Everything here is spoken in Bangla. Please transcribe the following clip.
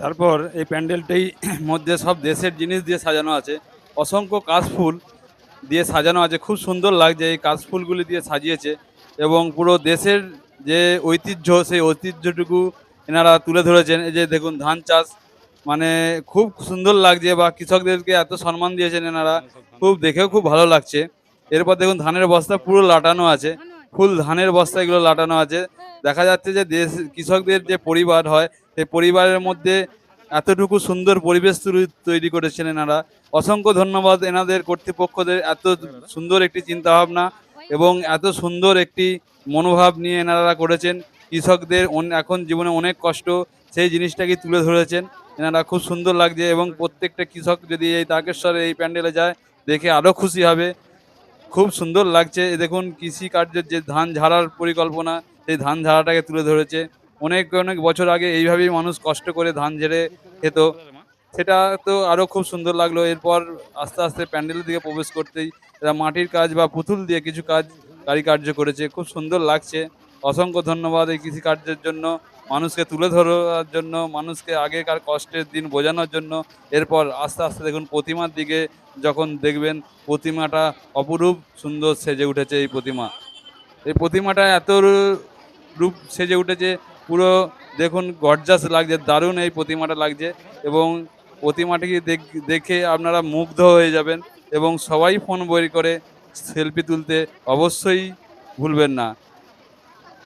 তারপর এই প্যান্ডেলটাই মধ্যে সব দেশের জিনিস দিয়ে সাজানো আছে। অসংখ্য কাশফুল দিয়ে সাজানো আছে। খুব সুন্দর লাগছে এই কাশফুলগুলি দিয়ে সাজিয়েছে এবং পুরো দেশের যে ঐতিহ্য, সেই ঐতিহ্যটুকু এনারা তুলে ধরেছেন। এই যে দেখুন, ধান চাষ মানে খুব সুন্দর লাগছে বা কৃষকদেরকে এত সম্মান দিয়েছেন এনারা। খুব দেখেও খুব ভালো লাগছে। এরপর দেখুন, ধানের বস্তা পুরো লাটানো আছে। ফুল ধানের বস্তা এগুলো লাটানো আছে। দেখা যাচ্ছে যে দেশ, কৃষকদের যে পরিবার হয় সেই পরিবারের মধ্যে এতটুকু সুন্দর পরিবেশ তৈরি- করেছেন এনারা। অসংখ্য ধন্যবাদ এনাদের কর্তৃপক্ষদের এত সুন্দর একটি চিন্তাভাবনা এবং এত সুন্দর একটি মনোভাব নিয়ে এনারা করেছেন। কৃষকদের এখন জীবনে অনেক কষ্ট, সেই জিনিসটাকে তুলে ধরেছেন। এনারা খুব সুন্দর লাগছে এবং প্রত্যেকটা কৃষক যদি এই তারকেশ্বরে এই প্যান্ডেলে যায়, দেখে আরও খুশি হবে। খুব সুন্দর লাগছে। দেখুন কৃষি কার্যের যে ধান ঝাড়ার পরিকল্পনা, সেই ধান ঝাড়াটাকে তুলে ধরেছে। অনেক অনেক বছর আগে এইভাবেই মানুষ কষ্ট করে ধান ঝেড়ে খেত। সেটা তো আরও খুব সুন্দর লাগল। এরপর আস্তে আস্তে প্যান্ডেলের দিকে প্রবেশ করতেই এরা মাটির কাজ বা পুতুল দিয়ে কিছু কাজ, কারিকার্য করেছে। খুব সুন্দর লাগছে। অসংখ্য ধন্যবাদ এই কৃষিকার্যের জন্য। মানুষকে তুলে ধরার জন্য, মানুষকে আগেকার কষ্টের দিন বোঝানোর জন্য। এরপর আস্তে আস্তে দেখুন প্রতিমার দিকে যখন দেখবেন, প্রতিমাটা অপরূপ সুন্দর সেজে উঠেছে এই প্রতিমা। এই প্রতিমাটা এত রূপ সেজে উঠেছে পুরো দেখুন গর্জাস লাগছে, দারুণ এই প্রতিমাটা লাগছে এবং প্রতিমাটিকে দেখ- আপনারা মুগ্ধ হয়ে যাবেন এবং সবাই ফোন বই করে সেলফি তুলতে অবশ্যই ভুলবেন না।